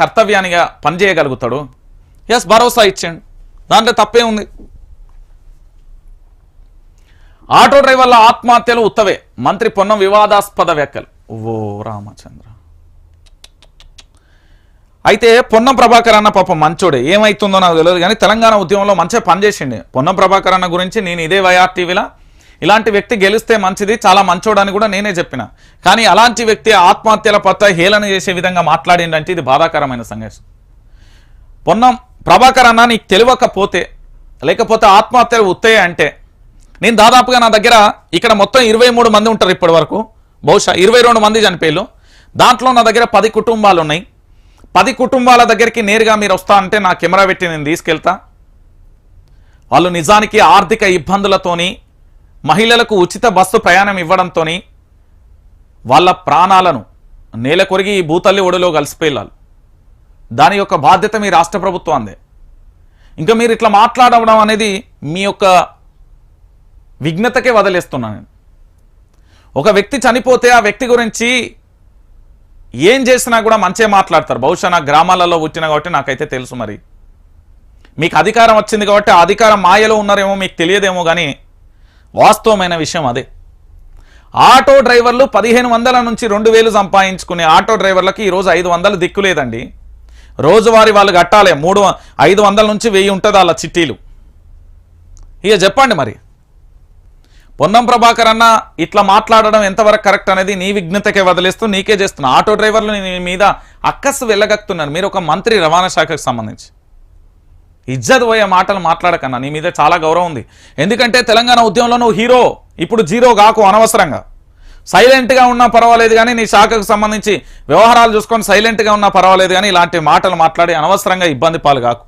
కర్తవ్యానిగా పనిచేయగలుగుతాడు? Yes భరోసా ఇచ్చాడు దాంట్లో తప్పే ఉంది. ఆటో డ్రైవర్ల ఆత్మహత్యలు ఉత్తవే. మంత్రి పొన్నం వివాదాస్పద వ్యాఖ్యలు. ఓ రామచంద్ర. అయితే పొన్నం ప్రభాకర్ అన్న పాపం మంచోడే. ఏమైతుందో నాకు తెలియదు కానీ తెలంగాణ ఉద్యమంలో మంచిగా పనిచేసిండే. పొన్నం ప్రభాకర్ అన్న గురించి నేను ఇదే వైఆర్ టీవీలో ఇలాంటి వ్యక్తి గెలిస్తే మంచిది చాలా మంచోడని కూడా నేనే చెప్పిన. కానీ అలాంటి వ్యక్తి ఆత్మహత్యల పట్ల హేళన చేసే విధంగా మాట్లాడిందంటే ఇది బాధాకరమైన సంఘర్షం పొన్నం ప్రభాకర్ అన్న నీకు తెలియకపోతే లేకపోతే ఆత్మహత్యలు ఉత్తాయి అంటే నేను దాదాపుగా నా దగ్గర ఇక్కడ మొత్తం ఇరవై మూడు మంది ఉంటారు ఇప్పటి వరకు బహుశా ఇరవై రెండు మంది చనిపోయారు దాంట్లో నా దగ్గర పది కుటుంబాలు ఉన్నాయి పది కుటుంబాల దగ్గరికి నేరుగా మీరు వస్తా అంటే నా కెమెరా పెట్టి నేను తీసుకెళ్తా. వాళ్ళు నిజానికి ఆర్థిక ఇబ్బందులతోని మహిళలకు ఉచిత బస్సు ప్రయాణం ఇవ్వడంతోని వాళ్ళ ప్రాణాలను నేల కొరిగి ఈ భూతల్లి ఒడిలో కలిసిపోయాలి దాని యొక్క బాధ్యత మీ రాష్ట్ర ప్రభుత్వం అందే. ఇంకా మీరు ఇట్లా మాట్లాడడం అనేది మీ యొక్క విఘ్నతకే వదిలేస్తున్నాను నేను. ఒక వ్యక్తి చనిపోతే ఆ వ్యక్తి గురించి ఏం చేసినా కూడా మంచిగా మాట్లాడతారు. బహుశా నా గ్రామాలలో పుట్టిన కాబట్టి నాకైతే తెలుసు మరి. మీకు అధికారం వచ్చింది కాబట్టి ఆ అధికారం మాయలో ఉన్నారేమో మీకు తెలియదేమో కానీ వాస్తవమైన విషయం అదే. ఆటో డ్రైవర్లు పదిహేను వందల నుంచి రెండు వేలు సంపాదించుకునే ఆటో డ్రైవర్లకి ఈరోజు ఐదు వందలు దిక్కు లేదండి. రోజువారీ వాళ్ళు కట్టాలి మూడు ఐదు వందల నుంచి వెయ్యి ఉంటుంది వాళ్ళ చిట్టీలు. ఇక చెప్పండి మరి. పొన్నం ప్రభాకర్ అన్న ఇట్లా మాట్లాడడం ఎంతవరకు కరెక్ట్ అనేది నీ విఘ్నతకే వదిలేస్తూ నీకే చేస్తున్నా. ఆటో డ్రైవర్లు నీ మీద అక్కస్సు వెళ్ళగక్కుతున్నారు మీరు ఒక మంత్రి రవాణా శాఖకు సంబంధించి. ఇజ్జత్ పోయే మాటలు మాట్లాడకన్నా నీ మీద చాలా గౌరవం ఉంది. ఎందుకంటే తెలంగాణ ఉద్యమంలో నువ్వు హీరో ఇప్పుడు జీరో కాకు అనవసరంగా. సైలెంట్గా ఉన్నా పర్వాలేదు కానీ నీ శాఖకు సంబంధించి వ్యవహారాలు చూసుకొని సైలెంట్గా ఉన్నా పర్వాలేదు కానీ ఇలాంటి మాటలు మాట్లాడి అనవసరంగా ఇబ్బంది పాలు కాకు.